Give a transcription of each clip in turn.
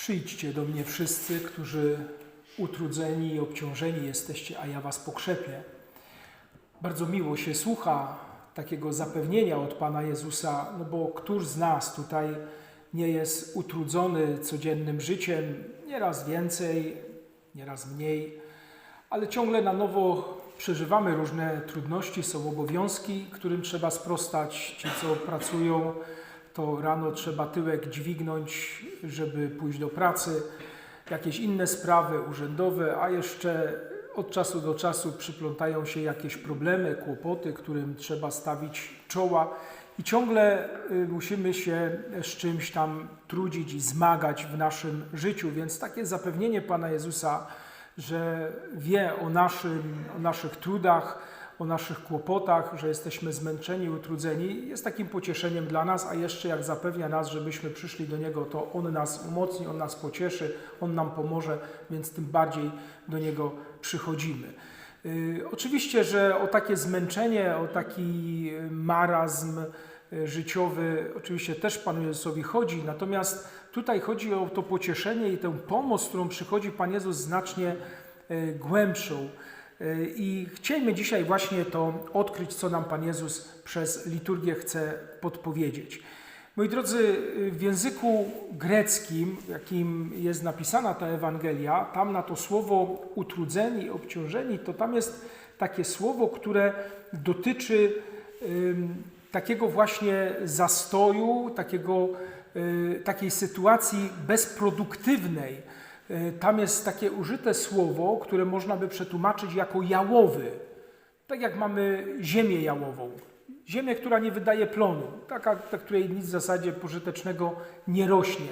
Przyjdźcie do mnie wszyscy, którzy utrudzeni i obciążeni jesteście, a ja was pokrzepię. Bardzo miło się słucha takiego zapewnienia od Pana Jezusa, no bo któż z nas tutaj nie jest utrudzony codziennym życiem, nieraz więcej, nieraz mniej, ale ciągle na nowo przeżywamy różne trudności, są obowiązki, którym trzeba sprostać. Ci, co pracują, to rano trzeba tyłek dźwignąć, żeby pójść do pracy, jakieś inne sprawy urzędowe, a jeszcze od czasu do czasu przyplątają się jakieś problemy, kłopoty, którym trzeba stawić czoła. I ciągle y, musimy się z czymś tam trudzić i zmagać w naszym życiu. Więc takie zapewnienie Pana Jezusa, że wie o, naszym, o naszych trudach, o naszych kłopotach, że jesteśmy zmęczeni, utrudzeni, jest takim pocieszeniem dla nas, a jeszcze jak zapewnia nas, żebyśmy przyszli do Niego, to On nas umocni, On nas pocieszy, On nam pomoże, więc tym bardziej do Niego przychodzimy. Yy, oczywiście, że o takie zmęczenie, o taki marazm yy, życiowy, oczywiście też Panu Jezusowi chodzi, natomiast tutaj chodzi o to pocieszenie i tę pomoc, którą przychodzi Pan Jezus znacznie głębszą. I chcielibyśmy dzisiaj właśnie to odkryć, co nam Pan Jezus przez liturgię chce podpowiedzieć. Moi drodzy, w języku greckim, jakim jest napisana ta Ewangelia, tam na to słowo utrudzeni, obciążeni, to tam jest takie słowo, które dotyczy takiego właśnie zastoju, takiego, y, takiej sytuacji bezproduktywnej. Y, tam jest takie użyte słowo, które można by przetłumaczyć jako jałowy. Tak jak mamy ziemię jałową. Ziemię, która nie wydaje plonu, taka, na której nic w zasadzie pożytecznego nie rośnie.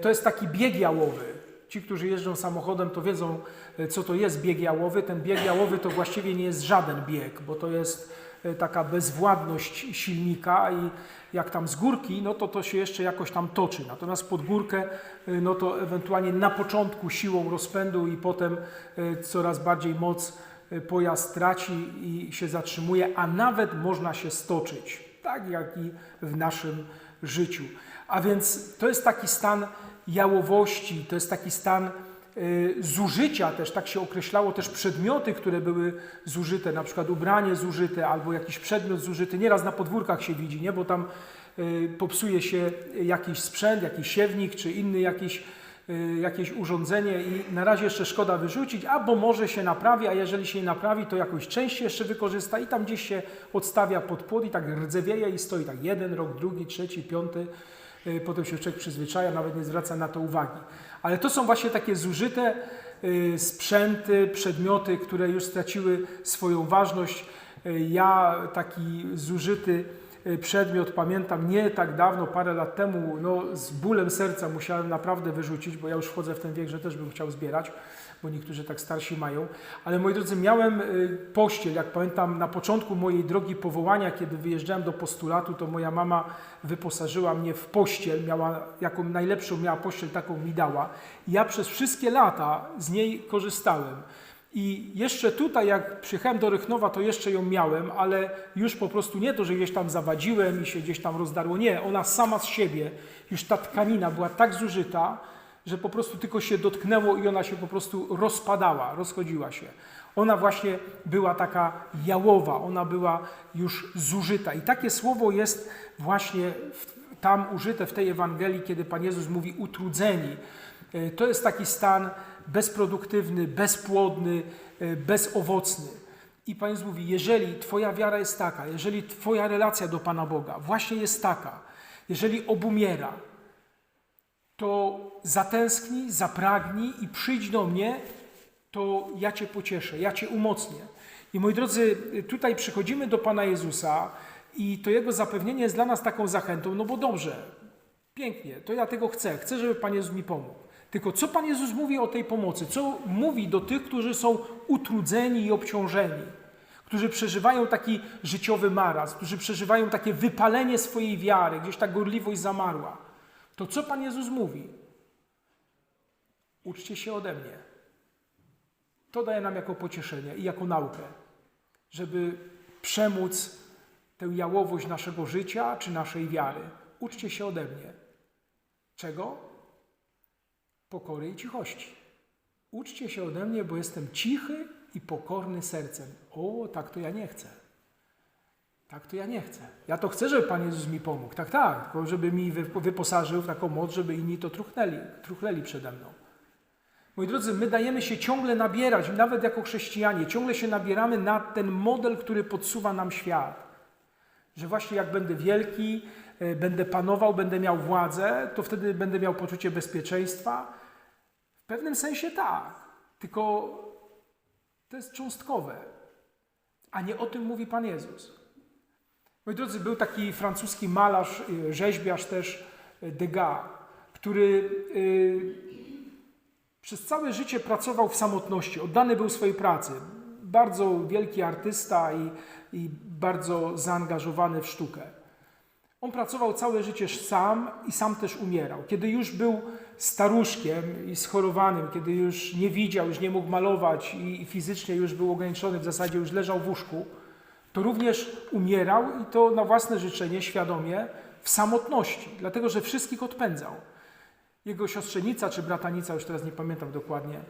To jest taki bieg jałowy. Ci, którzy jeżdżą samochodem, to wiedzą, co to jest bieg jałowy. Ten bieg jałowy to właściwie nie jest żaden bieg, bo to jest taka bezwładność silnika i jak tam z górki, no to to się jeszcze jakoś tam toczy. Natomiast pod górkę, no to ewentualnie na początku siłą rozpędu i potem coraz bardziej moc pojazd traci i się zatrzymuje, a nawet można się stoczyć, tak jak i w naszym życiu. A więc to jest taki stan jałowości, to jest taki stan zużycia też, tak się określało też przedmioty, które były zużyte, na przykład ubranie zużyte albo jakiś przedmiot zużyty. Nieraz na podwórkach się widzi, nie? bo tam y, popsuje się jakiś sprzęt, jakiś siewnik czy inny jakiś Y, jakieś urządzenie i na razie jeszcze szkoda wyrzucić, albo może się naprawi, a jeżeli się nie naprawi, to jakąś część jeszcze wykorzysta i tam gdzieś się odstawia pod płot i tak rdzewieje i stoi tak jeden rok, drugi, trzeci, piąty, y, potem się człowiek przyzwyczaja, nawet nie zwraca na to uwagi. Ale to są właśnie takie zużyte y, sprzęty, przedmioty, które już straciły swoją ważność. Ja taki zużyty przedmiot, pamiętam nie tak dawno, parę lat temu, no, z bólem serca musiałem naprawdę wyrzucić, bo ja już wchodzę w ten wiek, że też bym chciał zbierać, bo niektórzy tak starsi mają. Ale moi drodzy, miałem y, pościel, jak pamiętam, na początku mojej drogi powołania, kiedy wyjeżdżałem do postulatu, to moja mama wyposażyła mnie w pościel, miała jaką najlepszą miała pościel, taką mi dała. I ja przez wszystkie lata z niej korzystałem. I jeszcze tutaj, jak przyjechałem do Rychnowa, to jeszcze ją miałem, ale już po prostu nie to, że gdzieś tam zawadziłem i się gdzieś tam rozdarło. Nie, ona sama z siebie, już ta tkanina była tak zużyta, że po prostu tylko się dotknęło i ona się po prostu rozpadała, rozchodziła się. Ona właśnie była taka jałowa, ona była już zużyta. I takie słowo jest właśnie tam użyte w tej Ewangelii, kiedy Pan Jezus mówi utrudzeni. E, to jest taki stan bezproduktywny, bezpłodny, e, bezowocny. I Pan Jezus mówi, jeżeli Twoja wiara jest taka, jeżeli Twoja relacja do Pana Boga właśnie jest taka, jeżeli obumiera, to zatęsknij, zapragnij i przyjdź do mnie, to ja Cię pocieszę, ja Cię umocnię. I moi drodzy, tutaj przychodzimy do Pana Jezusa i to Jego zapewnienie jest dla nas taką zachętą, no bo dobrze, pięknie, to ja tego chcę, chcę, żeby Pan Jezus mi pomógł. Tylko co Pan Jezus mówi o tej pomocy? Co mówi do tych, którzy są utrudzeni i obciążeni? Którzy przeżywają taki życiowy maraz, którzy przeżywają takie wypalenie swojej wiary, gdzieś ta gorliwość zamarła. To co Pan Jezus mówi? Uczcie się ode mnie. To daje nam jako pocieszenie i jako naukę, żeby przemóc tę jałowość naszego życia czy naszej wiary. Uczcie się ode mnie. Czego? pokory i cichości. Uczcie się ode mnie, bo jestem cichy i pokorny sercem. O, tak to ja nie chcę. Tak to ja nie chcę. Ja to chcę, żeby Pan Jezus mi pomógł. Tak, tak, tylko żeby mi wy- wyposażył w taką moc, żeby inni to truchnęli, truchleli przede mną. Moi drodzy, my dajemy się ciągle nabierać, nawet jako chrześcijanie, ciągle się nabieramy na ten model, który podsuwa nam świat. Że właśnie jak będę wielki, e, będę panował, będę miał władzę, to wtedy będę miał poczucie bezpieczeństwa. W pewnym sensie tak, tylko to jest cząstkowe, a nie o tym mówi Pan Jezus. Moi drodzy, był taki francuski malarz, y, rzeźbiarz też, y, Degas, który y, przez całe życie pracował w samotności, oddany był swojej pracy. Bardzo wielki artysta i, i bardzo zaangażowany w sztukę. On pracował całe życie sam i sam też umierał. Kiedy już był staruszkiem i schorowanym, kiedy już nie widział, już nie mógł malować i, i fizycznie już był ograniczony, w zasadzie już leżał w łóżku, to również umierał i to na własne życzenie, świadomie, w samotności, dlatego że wszystkich odpędzał. Jego siostrzenica czy bratanica, już teraz nie pamiętam dokładnie,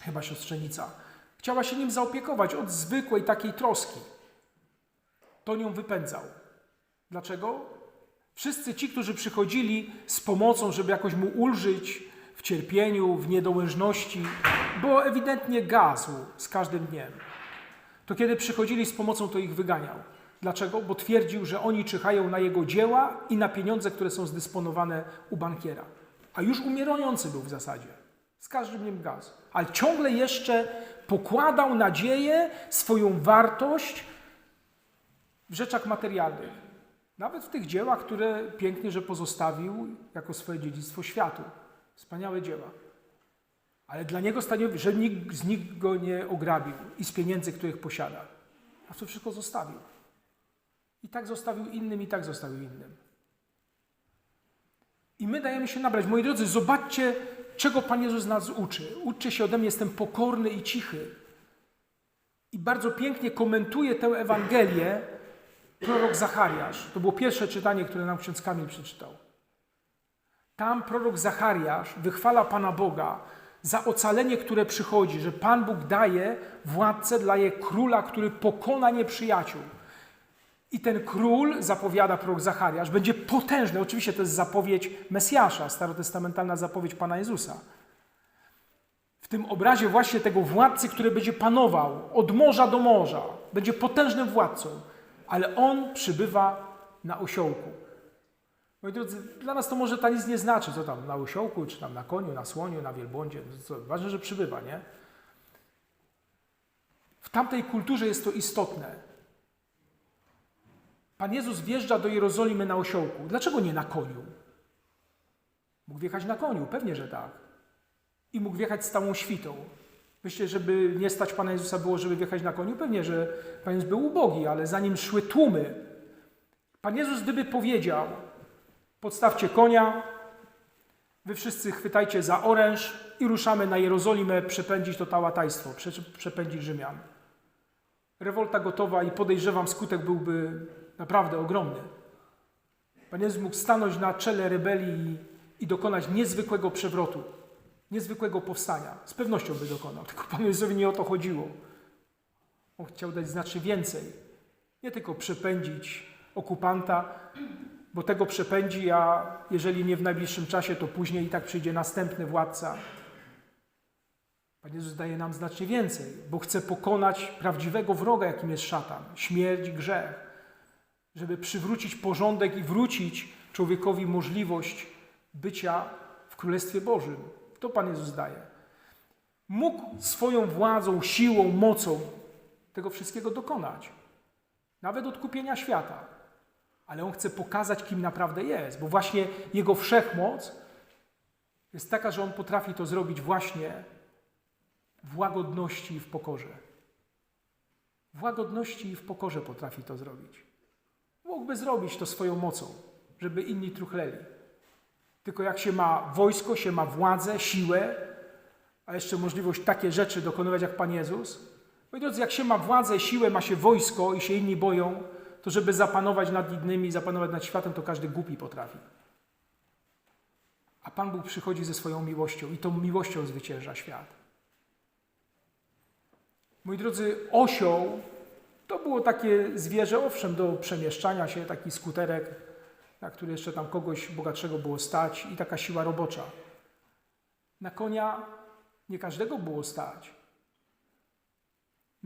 chyba siostrzenica, chciała się nim zaopiekować od zwykłej takiej troski. To nią wypędzał. Dlaczego? Wszyscy ci, którzy przychodzili z pomocą, żeby jakoś mu ulżyć w cierpieniu, w niedołężności, bo ewidentnie gasł z każdym dniem. To kiedy przychodzili z pomocą, to ich wyganiał. Dlaczego? Bo twierdził, że oni czyhają na jego dzieła i na pieniądze, które są zdysponowane u bankiera. A już umierający był w zasadzie. Z każdym dniem gaz. Ale ciągle jeszcze pokładał nadzieję, swoją wartość w rzeczach materialnych. Nawet w tych dziełach, które pięknie, że pozostawił jako swoje dziedzictwo światu. Wspaniałe dzieła. Ale dla niego stanowi, że nikt z nich go nie ograbił i z pieniędzy, których posiada. A to wszystko zostawił. I tak zostawił innym, i tak zostawił innym. I my dajemy się nabrać. Moi drodzy, zobaczcie, czego Pan Jezus nas uczy. Uczcie się ode mnie, jestem pokorny i cichy. I bardzo pięknie komentuje tę Ewangelię prorok Zachariasz. To było pierwsze czytanie, które nam ksiądz Kamil przeczytał. Tam prorok Zachariasz wychwala Pana Boga za ocalenie, które przychodzi, że Pan Bóg daje władcę, daje króla, który pokona nieprzyjaciół. I ten król, zapowiada prorok Zachariasz, będzie potężny. Oczywiście to jest zapowiedź Mesjasza, starotestamentalna zapowiedź Pana Jezusa. W tym obrazie właśnie tego władcy, który będzie panował od morza do morza, będzie potężnym władcą, ale on przybywa na osiołku. Moi drodzy, dla nas to może ta nic nie znaczy, co tam na osiołku, czy tam na koniu, na słoniu, na wielbłądzie. No Co, ważne, że przybywa, nie? W tamtej kulturze jest to istotne. Pan Jezus wjeżdża do Jerozolimy na osiołku. Dlaczego nie na koniu? Mógł wjechać na koniu, pewnie, że tak. I mógł wjechać z całą świtą. Myślę, żeby nie stać Pana Jezusa było, żeby wjechać na koniu? Pewnie, że Pan Jezus był ubogi, ale za nim szły tłumy. Pan Jezus gdyby powiedział, podstawcie konia, wy wszyscy chwytajcie za oręż i ruszamy na Jerozolimę przepędzić to tałatajstwo, prze- przepędzić Rzymian. Rewolta gotowa i podejrzewam, skutek byłby naprawdę ogromny. Pan Jezus mógł stanąć na czele rebelii i dokonać niezwykłego przewrotu, niezwykłego powstania. Z pewnością by dokonał, tylko Panu Jezusowi nie o to chodziło. On chciał dać znacznie więcej. Nie tylko przepędzić okupanta, bo tego przepędzi, a jeżeli nie w najbliższym czasie, to później i tak przyjdzie następny władca. Pan Jezus daje nam znacznie więcej, bo chce pokonać prawdziwego wroga, jakim jest szatan, śmierć, grzech, żeby przywrócić porządek i wrócić człowiekowi możliwość bycia w Królestwie Bożym. To Pan Jezus daje. Mógł swoją władzą, siłą, mocą tego wszystkiego dokonać, nawet odkupienia świata. Ale On chce pokazać, kim naprawdę jest, bo właśnie Jego wszechmoc jest taka, że On potrafi to zrobić właśnie w łagodności i w pokorze. W łagodności i w pokorze potrafi to zrobić. Mógłby zrobić to swoją mocą, żeby inni truchleli. Tylko jak się ma wojsko, się ma władzę, siłę, a jeszcze możliwość takie rzeczy dokonywać jak Pan Jezus. Moi drodzy, jak się ma władzę, siłę, ma się wojsko i się inni boją, to żeby zapanować nad innymi, zapanować nad światem, to każdy głupi potrafi. A Pan Bóg przychodzi ze swoją miłością i tą miłością zwycięża świat. Moi drodzy, osioł to było takie zwierzę, owszem, do przemieszczania się, taki skuterek, na który jeszcze tam kogoś bogatszego było stać i taka siła robocza. Na konia nie każdego było stać.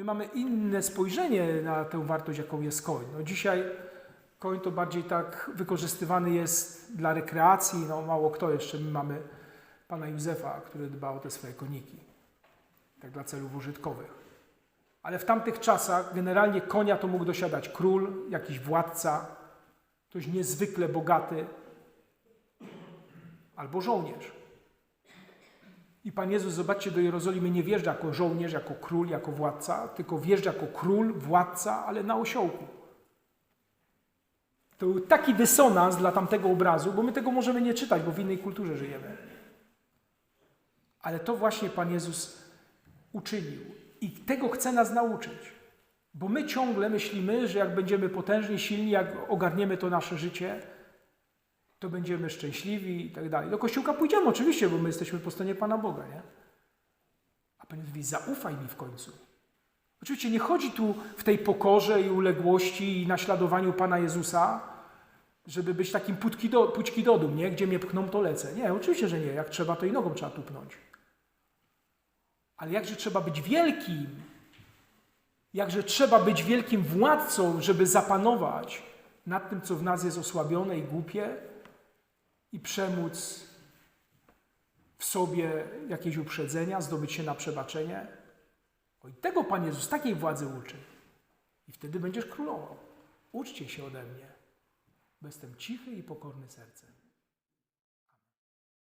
My mamy inne spojrzenie na tę wartość, jaką jest koń. No dzisiaj koń to bardziej tak wykorzystywany jest dla rekreacji. No mało kto jeszcze. My mamy pana Józefa, który dba o te swoje koniki. Tak dla celów użytkowych. Ale w tamtych czasach generalnie konia to mógł dosiadać król, jakiś władca, ktoś niezwykle bogaty albo żołnierz. I Pan Jezus, zobaczcie, do Jerozolimy nie wjeżdża jako żołnierz, jako król, jako władca, tylko wjeżdża jako król, władca, ale na osiołku. To był taki dysonans dla tamtego obrazu, bo my tego możemy nie czytać, bo w innej kulturze żyjemy. Ale to właśnie Pan Jezus uczynił. I tego chce nas nauczyć. Bo my ciągle myślimy, że jak będziemy potężni, silni, jak ogarniemy to nasze życie, to będziemy szczęśliwi i tak dalej. Do kościółka pójdziemy oczywiście, bo my jesteśmy po stronie Pana Boga, nie? A Pan mówi, zaufaj mi w końcu. Oczywiście nie chodzi tu w tej pokorze i uległości i naśladowaniu Pana Jezusa, żeby być takim putki do, pućki do dum, nie? Gdzie mnie pchną, to lecę. Nie, oczywiście, że nie. Jak trzeba, to i nogą trzeba tupnąć. Ale jakże trzeba być wielkim, jakże trzeba być wielkim władcą, żeby zapanować nad tym, co w nas jest osłabione i głupie i przemóc w sobie jakieś uprzedzenia, zdobyć się na przebaczenie. O i tego Pan Jezus takiej władzy uczy. I wtedy będziesz królował. Uczcie się ode mnie, bo jestem cichy i pokorny sercem.